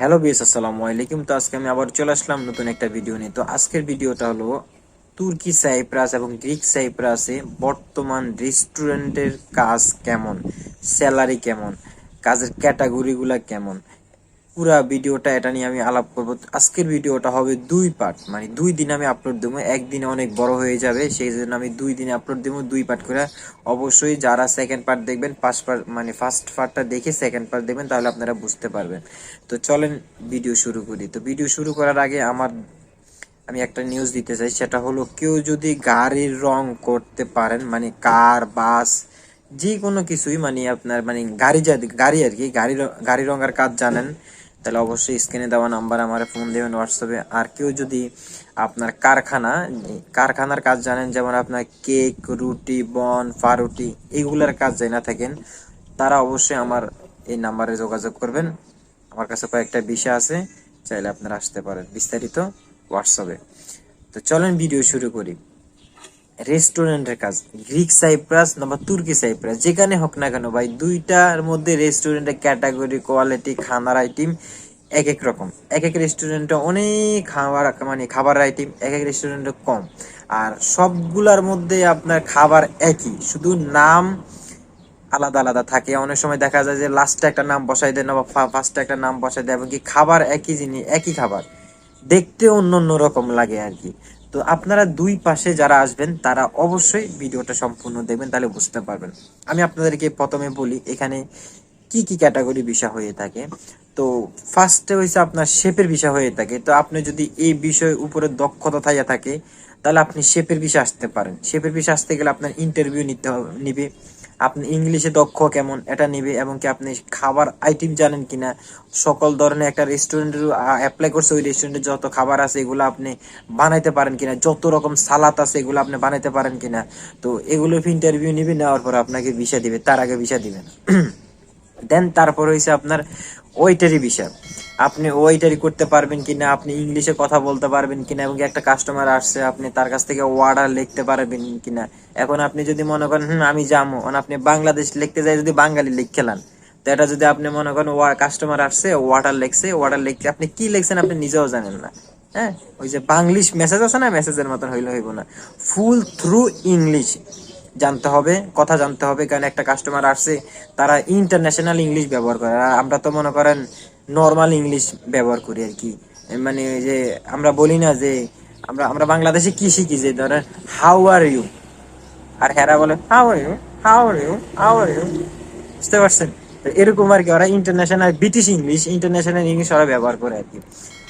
Hello BS আসসালামু আলাইকুম। তো আজকে আমি আবার চলে আসলাম নতুন একটা ভিডিও নিয়ে। তো আজকের ভিডিওটা হলো তুর্কি সাইপ্রাস এবং গ্রিক সাইপ্রাসে বর্তমান রেস্টুরেন্টের কাজ কেমন? স্যালারি কেমন? কাজের ক্যাটাগরিগুলা কেমন? পুরা ভিডিওটা এটা নিয়ে আমি আলাপ করব। আজকের ভিডিওটা হবে দুই পার্ট মানে দুই দিন আমি আপলোড দেবো। একদিনে অনেক বড় হয়ে যাবে, সেই জন্য আমি দুই দিনে আপলোড দেবো। দুই পার্ট করে অবশ্যই যারা সেকেন্ড পার্ট দেখবেন ফার্স্ট পার্ট মানে ফার্স্ট পার্টটা দেখে সেকেন্ড পার্ট দেখবেন, তাহলে আপনারা বুঝতে পারবেন। তো চলেন ভিডিও শুরু করি। তো ভিডিও শুরু করার আগে আমার, আমি একটা নিউজ দিতে চাই, সেটা হলো কেউ যদি গাড়ির রং করতে পারেন মানে কার বাস যে কোনো কিছুই মানে আপনার মানে গাড়ি যা গাড়ি আর কি গাড়ি গাড়ি রঙের কাজ জানেন তাহলে অবশ্যই স্ক্রিনে দেওয়া নাম্বার আমার ফোন দেবেন হোয়াটসঅ্যাপে আর কেউ যদি আপনার কারখানা, কারখানার কাজ জানেন, যেমন আপনার কেক, রুটি, বন, ফারুটি এগুলার কাজ জানা থাকেন, তারা অবশ্যই আমার এই নাম্বারে যোগাযোগ করবেন। আমার কাছে কয়েকটা বিষয় আছে, চাইলে আপনারা আসতে পারেন বিস্তারিত হোয়াটসঅ্যাপে তো চলেন ভিডিও শুরু করি। রেস্টুরেন্টের কাজ। গ্রিক সাইপ্রাস বা তুর্কি সাইপ্রাস, যেখানে হোক না কেন ভাই, দুইটার মধ্যে রেস্টুরেন্টের ক্যাটাগরি, কোয়ালিটি, খানার আইটেম এক এক রকম। এক এক রেস্টুরেন্টে অনেক খাবার মানে খাবার আইটেম এক এক রেস্টুরেন্টে কম। আর সবগুলার মধ্যে আপনার খাবার একই, শুধু নাম আলাদা আলাদা থাকে। অনেক সময় দেখা যায় যে লাস্টে একটা নাম বসাই দেয় না বা ফার্স্টে একটা নাম বসাই দেয় এবং কি খাবার একই জিনিস, একই খাবার। দেখতে অন্য অন্য রকম লাগে আর কি। তো আপনারা দুই পাশে যারা আসবেন, তারা অবশ্যই ভিডিওটা সম্পূর্ণ দেখবেন, তাহলে বুঝতে পারবেন। আমি আপনাদেরকে প্রথমে বলি, এখানে কি কি ক্যাটাগরি বিষয় হয়ে থাকে। তো ফার্স্টে হয়েছে আপনার শেপের বিষয় হয়ে থাকে। তো আপনি যদি এই বিষয়ের উপরে দক্ষতা থাইয়া থাকে, তাহলে আপনি শেপের বিষয় আসতে পারেন। শেপের বিষয় আসতে গেলে আপনার ইন্টারভিউ নিতে হবে, নিবে। আপনি ইংলিশে দক্ষ কেমন এটা নিবে এবং কি আপনি খাবার আইটেম জানেন কিনা, সকল ধরনের একটা রেস্টুরেন্টের অ্যাপ্লাই করছে ওই রেস্টুরেন্টে যত খাবার আছে এগুলো আপনি বানাইতে পারেন কিনা, যত রকম সালাদ আছে এগুলো আপনি বানাইতে পারেন কিনা। তো এগুলো ইন্টারভিউ নিবে, নেওয়ার পর আপনাকে ভিসা দিবে, তার আগে ভিসা দিবে না দেন তারপর হয়েছে আপনার ওয়েটারি বিষয়। আপনি ওয়েটারি করতে পারবেন কিনা, আপনি ইংলিশে কথা বলতে পারবেন কিনা এবং একটা কাস্টমার আসছে, আপনি তার কাছ থেকে অর্ডার লিখতে পারবেন কিনা। এখন আপনি যদি মনে করেন, হুম, আমি যাব আপনি বাংলাদেশ লিখতে যাই, যদি বাঙালি লিখ খেলান তো এটা যদি আপনি মনে করেন কাস্টমার আসছে ওয়াটার লিখছে ওয়াটার লিখতে আপনি কি লিখছেন আপনি নিজেও জানেন না। হ্যাঁ? ওই যে বাংলিশ মেসেজ আছে না মেসেজের মতন হইলে হইব না। ফুল থ্রু ইংলিশ জানতে হবে, কথা জানতে হবে। কারণ একটা কাস্টমার আসছে, তারা ইন্টারন্যাশনাল ইংলিশ ব্যবহার করে। আর আমরা তো মনে করেন নর্মাল ইংলিশ ব্যবহার করি আর কি। মানে যে আমরা বলি না যে, আমরা আমরা বাংলাদেশে কি শিখি? যে ধরেন হাউ আর ইউ আর হেরা বলে how are you how are you how are you বুঝতে পারছেন? এরকম আর কি, ওরা international British English international English ওরা ব্যবহার করে আর কি।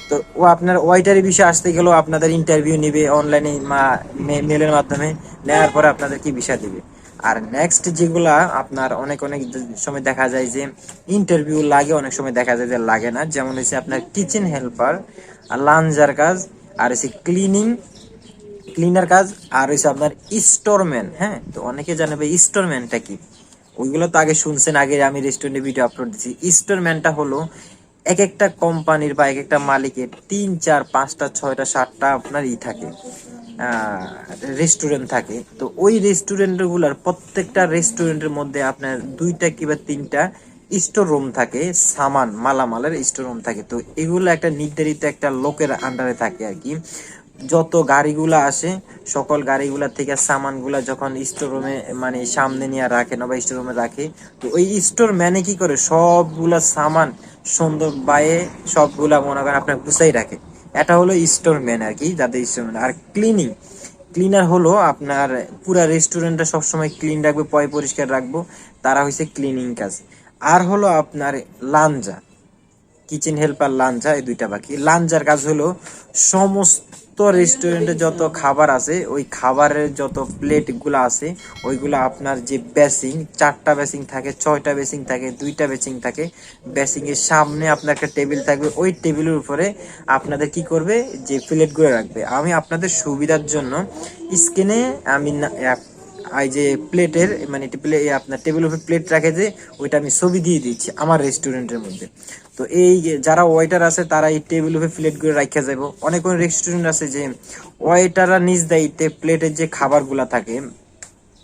তো ও আপনার ওয়াইটারি বিষয়ে আসতে গেলেও আপনাদের ইন্টারভিউ নিবে অনলাইনে মেলের মাধ্যমে নেওয়ার পরে আপনাদের কি বিষয় দিবে? আর নেক্সট যেগুলা আপনার অনেক অনেক সময় দেখা যায় যে ইন্টারভিউ লাগে, অনেক সময় দেখা যায় যে লাগে না। যেমন হচ্ছে আপনার কিচেন হেল্পার লাঞ্জার কাজ, আর হচ্ছে ক্লিনিং ক্লিনার কাজ, আর হচ্ছে আপনার স্টোরম্যান হ্যাঁ? তো অনেকে জানে ভাই স্টোরম্যানটা কি? ওইগুলো তো আগে শুনছেন, আগে আমি রেস্টুরেন্টে ভিডিও আপলোড দিচ্ছি স্টোরম্যানটা হলো এক একটা কোম্পানির বা এক একটা মালিকের তিন, চার, পাঁচটা, ছয়টা, সাতটা আপনার ই থাকে রেস্টুরেন্ট থাকে। তো ওই রেস্টুরেন্টগুলার প্রত্যেকটা রেস্টুরেন্টের মধ্যে আপনার দুইটা কিংবা তিনটা স্টোর রুম থাকে, সামান, মালামালের স্টোর রুম থাকে। তো এগুলো একটা নির্ধারিত একটা লোকের আন্ডারে থাকে আর কি। যত গাড়িগুলা আসে, সকল গাড়িগুলা থেকে সামানগুলা যখন স্টোর রুমে মানে সামনে নিয়ে রাখে না বা স্টোর রুমে রাখে, তো ওই স্টোর ম্যানে কি করে? সবগুলা সামান সুন্দর বায়ে সবগুলা মনে করেন আপনার গুছাই রাখে। এটা হলো স্টোর ম্যান আর কি, যাদের স্টোর ম্যান আর ক্লিনিং ক্লিনার হলো আপনার পুরা রেস্টুরেন্টটা সবসময় ক্লিন রাখবে, পয় পরিষ্কার রাখব, তারা হয়েছে ক্লিনিং কাজ। আর হলো আপনার লাঞ্জা কিচেন হেল্পার লাঞ্জা, এই দুইটা বাকি। লাঞ্জার কাজ হলো সমস্ত রেস্টুরেন্টে যত খাবার আছে, ওই খাবারের যত প্লেটগুলো আছে, ওইগুলো আপনার যে বেসিং চারটা বেসিং থাকে, ছয়টা বেসিং থাকে, দুইটা বেসিং থাকে বেসিং এর সামনে আপনার একটা টেবিল থাকবে, ওই টেবিলের উপরে আপনাদের কি করবে? যে প্লেটগুলো রাখবে। আমি আপনাদের সুবিধার জন্য স্ক্রিনে আমি এই যে প্লেটের মানে প্লে আপনার টেবিল উপর প্লেট রাখে যে, ওইটা আমি ছবি দিয়ে দিচ্ছি আমার রেস্টুরেন্টের মধ্যে। তো এই যারা ওয়েটার আছে, তারা এই টেবিল উপরে প্লেট করে রাখা যাব অনেক অনেক রেস্টুরেন্ট আছে যে ওয়েটাররা নিজ দায়িত্বে প্লেটের যে খাবারগুলা থাকে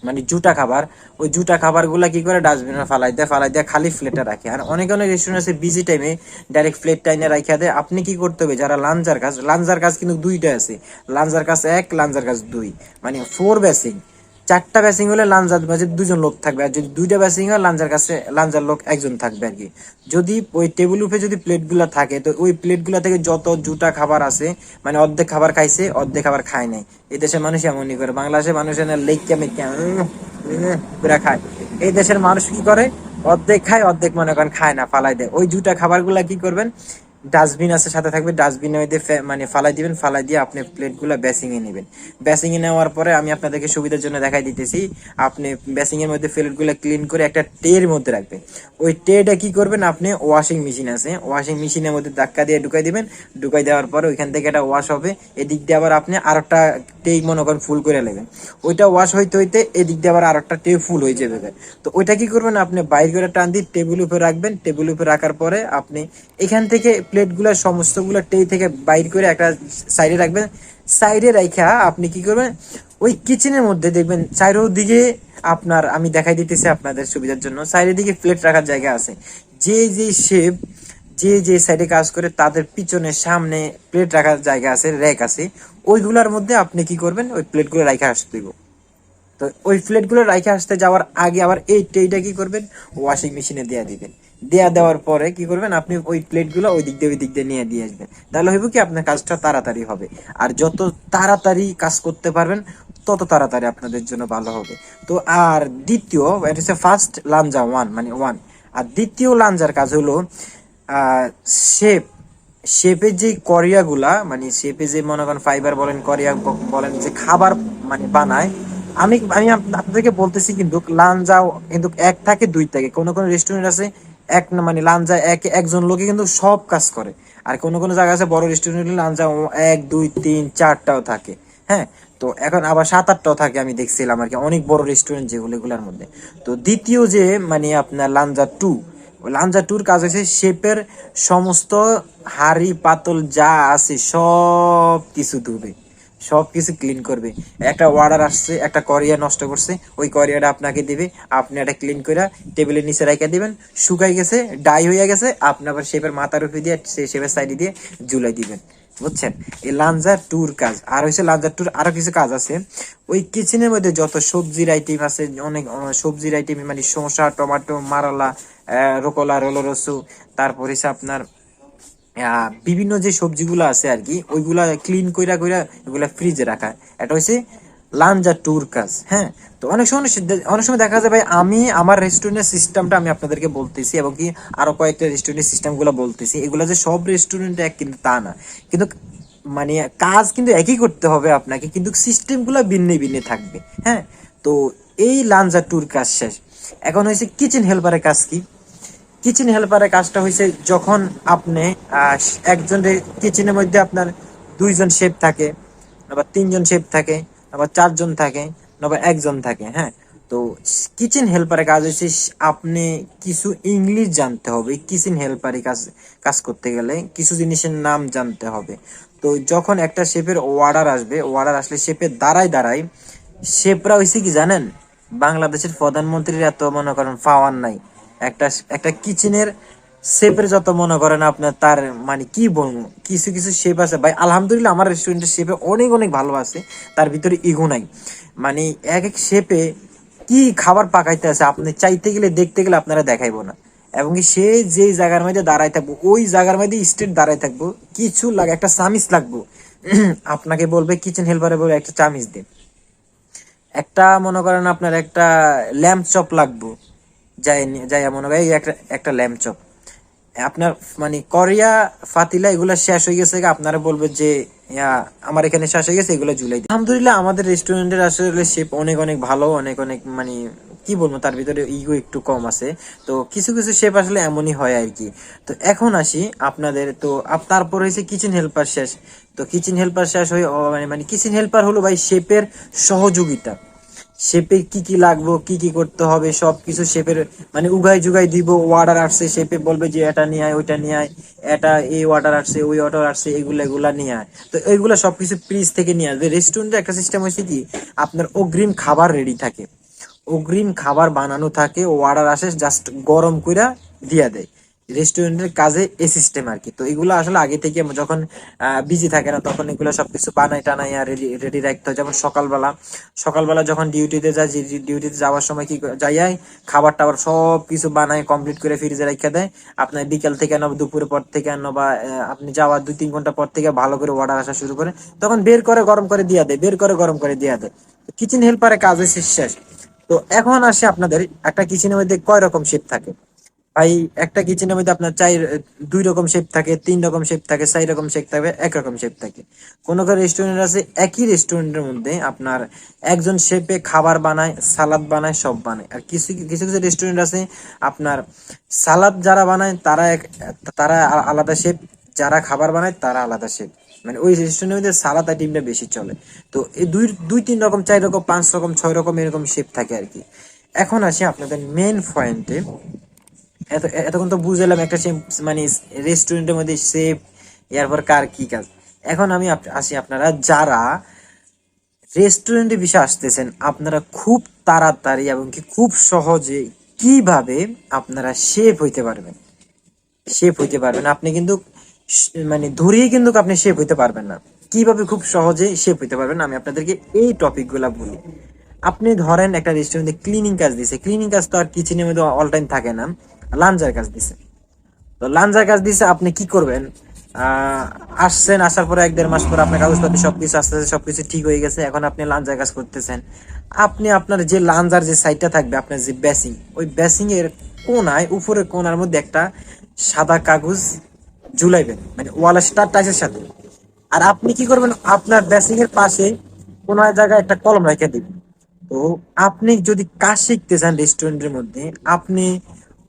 মানে জুটা খাবার, ওই জুটা খাবারগুলা কি করে? ডাস্টবিনে ফালাই দেয় ফালাই দেয়, খালি প্লেটে রাখে। আর অনেক অনেক রেস্টুরেন্ট আছে বিজি টাইমে ডাইরেক্ট প্লেট টাইনে রাখিয়া দেয়। আপনি কি করতে হবে? যারা লাঞ্জার কাজ লাঞ্জার কাজ কিন্তু দুইটা আছে। লাঞ্জার কাজ এক, লাঞ্জার কাজ দুই। মানে ফোর বেসিং চারটা ব্যাসিং হলে লাঞ্জার মাঝে দুজন লোক থাকবে। আর যদি দুইটা ব্যাসিং হয়, লাঞ্জার কাছে লাঞ্জার লোক একজন থাকবে আর কি। যদি ওই টেবিল উপরে যদি প্লেটগুলা থাকে, তো ওই প্লেটগুলা থেকে যত জুটা খাবার আছে মানে অর্ধেক খাবার খাইছে, অর্ধেক খাবার খায় নাই। এই দেশের মানুষ এমনই করে। বাংলাদেশের মানুষ এনে লেখা মেখা পুরা খায়। এই দেশের মানুষ কি করে? অর্ধেক খায়, অর্ধেক মনে করেন খায় না, ফালাই দেয়। ওই জুটা খাবারগুলা কি করবেন? ডাস্টবিন আছে, সাথে থাকবে ডাস্টবিনের মধ্যে মানে ফালাই দিবেন, ফালাই দিয়ে আপনি প্লেটগুলা বেসিং এ নেবেন। বেসিং এ নেওয়ার পরে আমি আপনাদেরকে সুবিধার জন্য দেখাই দিতেছি। আপনি বেসিং এর মধ্যে প্লেটগুলা ক্লিন করে একটা টের মধ্যে রাখবেন। ওই টেটা কি করবেন আপনি? ওয়াশিং মেশিন আছে। ওয়াশিং মেশিনের মধ্যে ধাক্কা দিয়ে ঢুকাই দিবেন। ঢুকাই দেওয়ার পরে ওইখান থেকে এটা ওয়াশ হবে। এদিক দিয়ে আবার আপনি আর একটা টেই মনে করেন ফুল করে নেবেন। ওইটা ওয়াশ হইতে হইতে এদিক দিয়ে আবার আর একটা টে ফুল হয়ে যাবে। তো ওইটা কি করবেন? আপনি বাইর করে টান দিয়ে টেবিল উপরে রাখবেন। টেবিল উপরে রাখার পরে আপনি এখান থেকে প্লেটগুলো, সমস্তগুলো টেই থেকে বাইর করে একটা সাইডে রাখবেন। সাইডে রাখা আপনি কি করবেন? ওই কিচেনের মধ্যে দেখবেন চারিদিকে আপনার, আমি দেখাই দিতেছি আপনাদের সুবিধার জন্য সাইডের দিকে প্লেট রাখার জায়গা আছে। যে যে শেপ যে যে সাইডে কাজ করে তাদের পিছনে, সামনে প্লেট রাখার জায়গা আছে র্যাক আছে, ওইগুলোর মধ্যে আপনি কি করবেন? ওই প্লেটগুলো রাখা আসতে দিব। তো ওই প্লেটগুলো রাখে আসতে যাওয়ার আগে আবার এই ট্রেটা কি করবেন? ওয়াশিং মেশিনে দেয়া দিবেন। দেয়া দেওয়ার পরে কি করবেন? আপনি ওই প্লেটগুলো ওই দিক দিয়ে, ওই দিক দিয়ে নিয়ে দিয়ে আসবেন। তাহলে হইব কি, আপনার কাজটা তাড়াতাড়ি হবে। আর যত তাড়াতাড়ি কাজ করতে পারবেন, তত তাড়াতাড়ি আপনাদের জন্য ভালো হবে। তো আর দ্বিতীয়, এটা হচ্ছে ফার্স্ট লাঞ্জা ওয়ান মানে ওয়ান আর দ্বিতীয় লাঞ্জার কাজ হলো শেপ শেপের যে করিয়াগুলা মানে শেপে যে মনে করেন ফাইবার বলেন, করিয়া বলেন যে খাবার মানে বানায়, আমি আমি আপনাদেরকে বলতেছি কিন্তু লাঞ্জা কিন্তু এক থাকে, দুই থাকে। কোনো, কোন রেস্টুরেন্ট আছে এক মানে লাঞ্জা এক, একজন লোকে কিন্তু সব কাজ করে। আর কোন কোন জায়গা আছে বড় রেস্টুরেন্টে লাঞ্জা এক, দুই, তিন, চারটাও থাকে। হ্যাঁ? তো এখন আবার সাত, আটটাও থাকে আমি দেখছিলাম আর কি, অনেক বড় রেস্টুরেন্ট যেগুলো এগুলোর মধ্যে। তো দ্বিতীয় যে মানে আপনার লাঞ্জা টু লাঞ্জা টুর কাজ হচ্ছে শেপের সমস্ত হাড়ি, পাতল যা আছে সব কিছু ধুবে। সব কিছু ক্লিন করবে। একটা অর্ডার আসছে, একটা করিয়া নষ্ট করছে, ওই করিয়াটা আপনাকে দিবে, আপনি এটা ক্লিন করে টেবিলের নিচে রেখে দিবেন, শুকাই গেছে ডাই হয়ে গেছে, আপনি আবার শেপের মাথার উপরে দিয়ে শেপের সাইডে দিয়ে জুলাই দিবেন। বুঝছেন? এই লাঞ্জার টুর কাজ। আর হচ্ছে লাঞ্জার টুর আরও কিছু কাজ আছে। ওই কিচেনের মধ্যে যত সবজির আইটেম আছে, অনেক সবজির আইটেম মানে শসা, টমেটো, মারালা রোকলা রোলরসু তারপর হচ্ছে আপনার বিভিন্ন যে সবজিগুলো আছে আর কি ওইগুলা ক্লিন কইরা কইরা এগুলা ফ্রিজে রাখা। এটা হচ্ছে লাঞ্জা টুর কাজ হ্যাঁ? তো অনেক সময় অনেক সময় দেখা যায়, ভাই, আমি আমার রেস্টুরেন্টের সিস্টেমটা আমি আপনাদেরকে বলতেছি এবং কি আরও কয়েকটা রেস্টুরেন্টের সিস্টেমগুলো বলতেছি। এগুলো যে সব রেস্টুরেন্ট এক, কিন্তু তা না। কিন্তু মানে কাজ কিন্তু একই করতে হবে আপনাকে, কিন্তু সিস্টেমগুলো ভিন্ন ভিন্ন থাকবে হ্যাঁ? তো এই লাঞ্জা টুর কাজ শেষ। এখন হয়েছে কিচেন হেল্পারের কাজ কি? কিচেন হেল্পারের কাজটা হয়েছে যখন আপনি আহ, একজন কিচেনের মধ্যে আপনার দুইজন শেফ থাকে আবার তিনজন শেফ থাকে আবার চারজন থাকে আবার একজন থাকে হ্যাঁ? তো কিচেন হেল্পারের কাজ হচ্ছে আপনি কিছু ইংলিশ জানতে হবে কিচেন হেল্পারে কাজ কাজ করতে গেলে কিছু জিনিসের নাম জানতে হবে। তো যখন একটা শেফের অর্ডার আসবে অর্ডার আসলে শেফের দাঁড়ায় দাঁড়ায় শেফরা হয়েছে কি জানেন? বাংলাদেশের প্রধানমন্ত্রীর এত মনে করেন পাওয়ার নাই। একটা একটা কিচেনের শেফের যত মনে করেন আপনার তার মানে কি বলব, কিছু কিছু শেফ আছে। ভাই, আলহামদুলিল্লাহ আমার রেস্টুরেন্টের শেফে অনেক অনেক ভালো আছে, তার ভিতরে ইগো নাই। মানে এক এক শেপে কি খাবার পাকাইতে আছে আপনি চাইতে গেলে, দেখতে গেলে আপনারা দেখাইবো না। এবং সে যে জায়গার মধ্যে দাঁড়াই থাকব, ওই জায়গার মধ্যে স্টেট দাঁড়াই থাকব, কিছু লাগে একটা চামিচ লাগবো। আপনাকে বলবে কিচেন হেল্পারে বলবে, একটা চামিচ দিন। একটা মনে করেন আপনার একটা ল্যাম্প চপ লাগবো। যাই যাই মনে এই একটা একটা ল্যাম্প চপ। আপনার মানে করিয়া, ফাতিলা, এগুলো শেষ হয়ে গেছে আপনারা বলবে যে আমার এখানে শেষ হয়ে গেছে, এগুলো জুলাই আলহামদুলিল্লাহ, আমাদের রেস্টুরেন্টের আসলে শেপ অনেক অনেক ভালো, অনেক অনেক মানে কি বলব, তার ভিতরে ইগো একটু কম আছে। তো কিছু কিছু শেপ আসলে এমনই হয় আর কি। তো এখন আসি আপনাদের, তো তারপর হয়েছে কিচেন হেল্পার শেষ। তো কিচেন হেল্পার শেষ হয়ে মানে মানে কিচেন হেল্পার হলো ভাই শেপের সহযোগিতা। শেপে কি কি লাগবো, কি কি করতে হবে সব কিছু শেপের মানে উগাই জুগাই দিব অর্ডার আসছে, শেপে বলবে যে এটা নিয়ে আয়, ওইটা নিয়ে আয়, এটা এই অর্ডার আসছে, ওই অর্ডার আসছে, এগুলা এগুলা নিয়ে আয়। তো এইগুলা সবকিছু ফ্রিজ থেকে নিয়ে আসবে। রেস্টুরেন্টে একটা সিস্টেম হয়েছে কি, আপনার অগ্রিম খাবার রেডি থাকে। অগ্রিম খাবার বানানো থাকে অর্ডার আসে জাস্ট গরম কইরা দিয়া দেয়। রেস্টুরেন্টের কাজে এ সিস্টেম আর কি তো এগুলো আসলে আগে থেকে যখন বিজি থাকে না, তখন এগুলো সবকিছু বানাই টানাই আর রেডি রাখতে হয়। যেমন সকালবেলা সকালবেলা যখন ডিউটিতে যায় ডিউটিতে যাওয়ার সময় কি যাই খাবার টাবার সব কিছু বানায় কমপ্লিট করে ফ্রিজে রেখে দেয়। আপনার বিকেল থেকে আনো দুপুরের পর থেকে আনো বা আপনি যাওয়ার দুই তিন ঘণ্টা পর থেকে ভালো করে অর্ডার আসা শুরু করে, তখন বের করে গরম করে দিয়া দেয়, বের করে গরম করে দিয়া দেয়। কিচেন হেল্পারের কাজ হচ্ছে শেষ। তো এখন আসে আপনাদের একটা কিচেনের মধ্যে কয় রকম শেপ থাকে? ভাই, একটা কিচেনের মধ্যে আপনার চার, দুই রকম শেপ থাকে, তিন রকম শেপ থাকে, চার রকম শেপ থাকে, এক রকম শেপ থাকে। কোন কোন রেস্টুরেন্ট আছে, একই রেস্টুরেন্টের মধ্যে আপনার একজন শেপে খাবার বানায়, সালাদ বানায়, সব বানায়। আর কিছু কিছু কিছু রেস্টুরেন্ট আছে, আপনার সালাদ যারা বানায়, তারা এক, তারা আলাদা শেপ যারা খাবার বানায়, তারা আলাদা শেপ মানে ওই রেস্টুরেন্টের মধ্যে সালাদ আইটেমটা বেশি চলে। তো এই দুই দুই, তিন রকম, চার রকম, পাঁচ রকম, ছয় রকম এরকম শেপ থাকে আর কি। এখন আসি আপনাদের মেন পয়েন্টে এত, এতক্ষণ তো বুঝলাম একটা মানে রেস্টুরেন্টের মধ্যে সেফ এরপর কার কি কাজ। এখন আমি আসি আপনারা, যারা রেস্টুরেন্টে বিষয়ে আসতেছেন, আপনারা খুব তাড়াতাড়ি এবং কি খুব সহজে কীভাবে আপনারা শেফ হইতে পারবেন। শেফ হইতে পারবেন। আপনি কিন্তু মানে ধরেই কিন্তু আপনি শেফ হইতে পারবেন না। কীভাবে খুব সহজে শেফ হইতে পারবেন, আমি আপনাদেরকে এই টপিকগুলা বলি। আপনি ধরেন একটা রেস্টুরেন্টে ক্লিনিং কাজ দিছে। ক্লিনিং কাজ তো আর কিচেনের মধ্যে অল টাইম থাকে না। লাঞ্জার কাজ দিছে। তো লাঞ্জার কাজ দিছে, আপনি কি করবেন? আসছেন, আসার পরে এক দেড় মাস পরে আপনার কাগজপত্র সবকিছু আস্তে আস্তে সবকিছু ঠিক হয়ে গেছে, এখন আপনি লাঞ্জার কাজ করতেছেন। আপনি আপনার যে লাঞ্জার যে সাইডটা থাকবে, আপনার যে বেসিং ওই বেসিং এর কোনায় উপরের কোনার মধ্যে একটা সাদা কাগজ ঝুলাইবেন মানে ওয়াল স্টার টাইসের সাথে। আর আপনি কি করবেন, আপনার বেসিং এর পাশে কোন জায়গায় একটা কলম রেখে দিবেন। তো আপনি যদি কাজ শিখতে চান রেস্টুরেন্টের মধ্যে, আপনি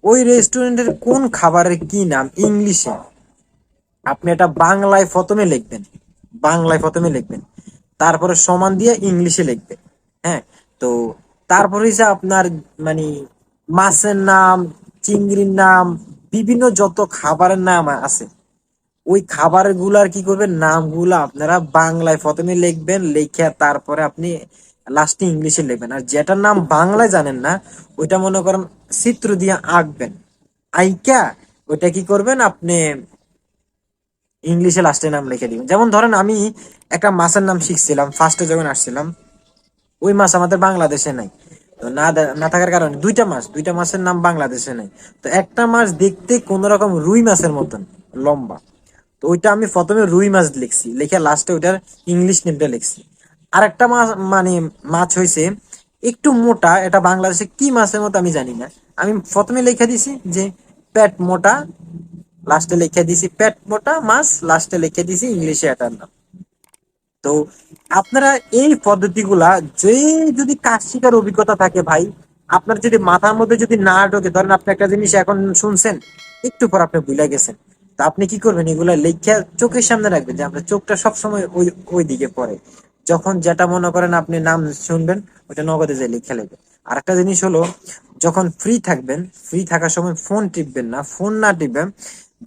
ওই রেস্টুরেন্টের কোন খাবারের কি নাম? ইংলিশে। আপনি এটা বাংলায় প্রথমে লিখবেন। বাংলায় প্রথমে লিখবেন। তারপরে সমান দিয়ে ইংলিশে লিখবেন। হ্যাঁ? তো তারপরে যে আপনার মানে মাছের নাম, চিংড়ির নাম, বিভিন্ন যত খাবারের নাম আছে, ওই খাবারগুলার কি করবেন? নামগুলা আপনারা বাংলায় প্রথমে লিখবেন, লিখে তারপরে আপনি লাস্টে ইংলিশে লিখবেন। আর যেটার নাম বাংলায় জানেন না, ওইটা মনে করেন চিত্র দিয়ে আঁকবেন। আইকা, ওইটা কি করবেন আপনি, ইংলিশে লাস্টে নাম লিখে দিবেন। যেমন ধরেন আমি একটা মাছের নাম শিখছিলাম ফার্স্টে যখন আসছিলাম, ওই মাছ আমাদের বাংলাদেশে নাই। তো না না থাকার কারণে দুইটা মাছ, দুইটা মাছের নাম বাংলাদেশে নাই। তো একটা মাছ দেখতে কোন রকম রুই মাছের মতন, লম্বা। তো ওইটা আমি প্রথমে রুই মাছ লিখছি, লিখে লাস্টে ওইটার ইংলিশ নেমটা লিখছি। আর একটা মাছ মানে মাছ হয়েছে একটু মোটা, এটা বাংলাদেশে কি মাছের মতো আমি জানি না। আমি প্রথমে লিখে দিছি যে প্যাট মোটা, লাস্টে লিখে দিছি প্যাট মোটা মাছ, লাস্টে লিখে দিছি ইংলিশে এটার নাম। তো আপনারা এই পদ্ধতিগুলা যে যদি কাজ শিকার অভিজ্ঞতা থাকে ভাই, আপনার যদি মাথার মধ্যে যদি না ঢোকে, ধরেন আপনি একটা জিনিস এখন শুনছেন, একটু পর আপনি ভুলে গেছেন, তো আপনি কি করবেন? এগুলা লেখা চোখের সামনে রাখবেন যে আপনার চোখটা সবসময় ওই ওই দিকে পড়ে। যখন যেটা মনে করেন আপনি নাম শুনবেন ওটা নগদে যে লিখে নেবেন আর একটা জিনিস হলো, যখন ফ্রি থাকবেন ফ্রি থাকার সময় ফোন টিপবেন না ফোন না টিপবেন,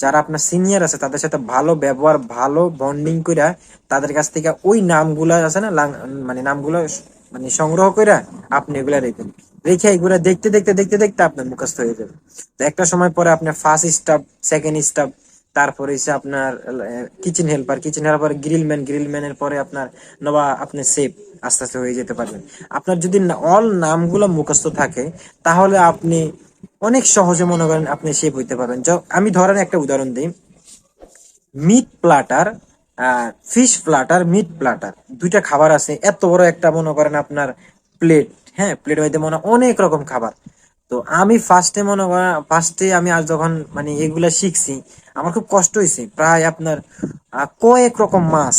যারা আপনার সিনিয়র আছে, তাদের সাথে ভালো ব্যবহার, ভালো বন্ডিং কইরা তাদের কাছ থেকে ওই নামগুলা আছে না মানে নামগুলো মানে সংগ্রহ কইরা আপনি এগুলা রেখেন। রেখে এগুলা দেখতে দেখতে দেখতে দেখতে আপনার মুখস্থ হয়ে যাবে। তো একটা সময় পরে আপনার ফার্স্ট স্টাফ সেকেন্ড স্টাফ তারপরে হচ্ছে আপনার kitchen helper kitchen helper grill man grill ম্যানের পরে আপনার নবা আপনি সেফ আস্তে আস্তে হয়ে যেতে পারবেন। আপনার যদি অল নামগুলো মুখস্থ থাকে, তাহলে আপনি অনেক সহজে মনে করেন আপনি শেপ হইতে পারবেন। আমি ধরেন একটা উদাহরণ দিই। Meat platter fish platter meat platter দুইটা খাবার আছে, এত বড় একটা মনে করেন আপনার প্লেট হ্যাঁ প্লেটের মধ্যে মনে অনেক রকম খাবার। তো আমি ফার্স্টে মনে করেন ফার্স্টে আমি আজ যখন মানে এগুলা শিখছি আমার খুব কষ্ট হয়েছে প্রায় আপনার কয়েক রকম মাছ,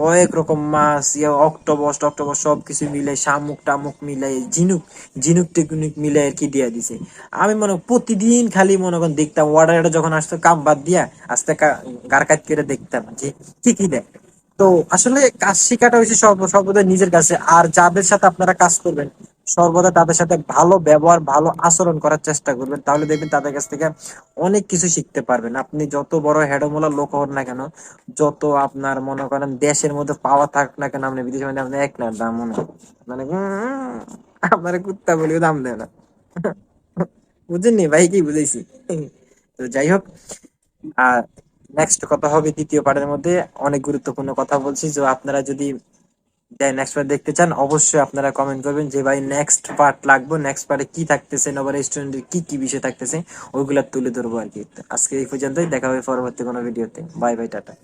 কয়েক রকম মাছ ইয়ে অক্টোবস অক্টোবস সব কিছু মিলে, শামুক, টামুক মিলাই ঝিনুক ঝিনুক টেকনুক মিলে আর কি দিয়া দিছে। আমি মনে প্রতিদিন খালি মনে করেন দেখতাম অর্ডার যখন আসতো, কাম বাদ দিয়া আস্তে গার কাজ করে দেখতাম যে কি কি দেয়। তো আসলে কাজ শেখাটা সর্ব, সর্বদা নিজের কাছে। আর যাদের সাথে আপনারা কাজ করবেন সর্বদা তাদের সাথে ভালো ব্যবহার, ভালো আচরণ করার চেষ্টা করবেন। তাহলে দেখবেন তাদের কাছ থেকে অনেক কিছু শিখতে পারবেন। আপনি যত বড় হেডমোলা লোক হন না কেন, যত আপনার মনে করেন দেশের মধ্যে পাওয়া থাক না কেন, আপনি বিদেশের মধ্যে আপনি এক না, দাম মনে মানে আমার কুত্তা বলেও দাম দেয় না। বুঝেননি ভাই কি বুঝেছি তো যাই হোক, আর নেক্সট কথা হবে দ্বিতীয় পার্টের মধ্যে। অনেক গুরুত্বপূর্ণ কথা বলছি। যে আপনারা যদি নেক্সট পার্ট দেখতে চান, অবশ্যই আপনারা কমেন্ট করবেন যে, ভাই নেক্সট পার্ট লাগবে? নেক্সট পার্টে কি থাকতেছে? নবার স্টুডেন্টের কি কি বিষয় থাকতেছে? ওইগুলা তুলে ধরবো আর কি। আজকে এই পর্যন্তই, দেখা হবে পরবর্তী কোনো ভিডিওতে বাই বাই টাটা।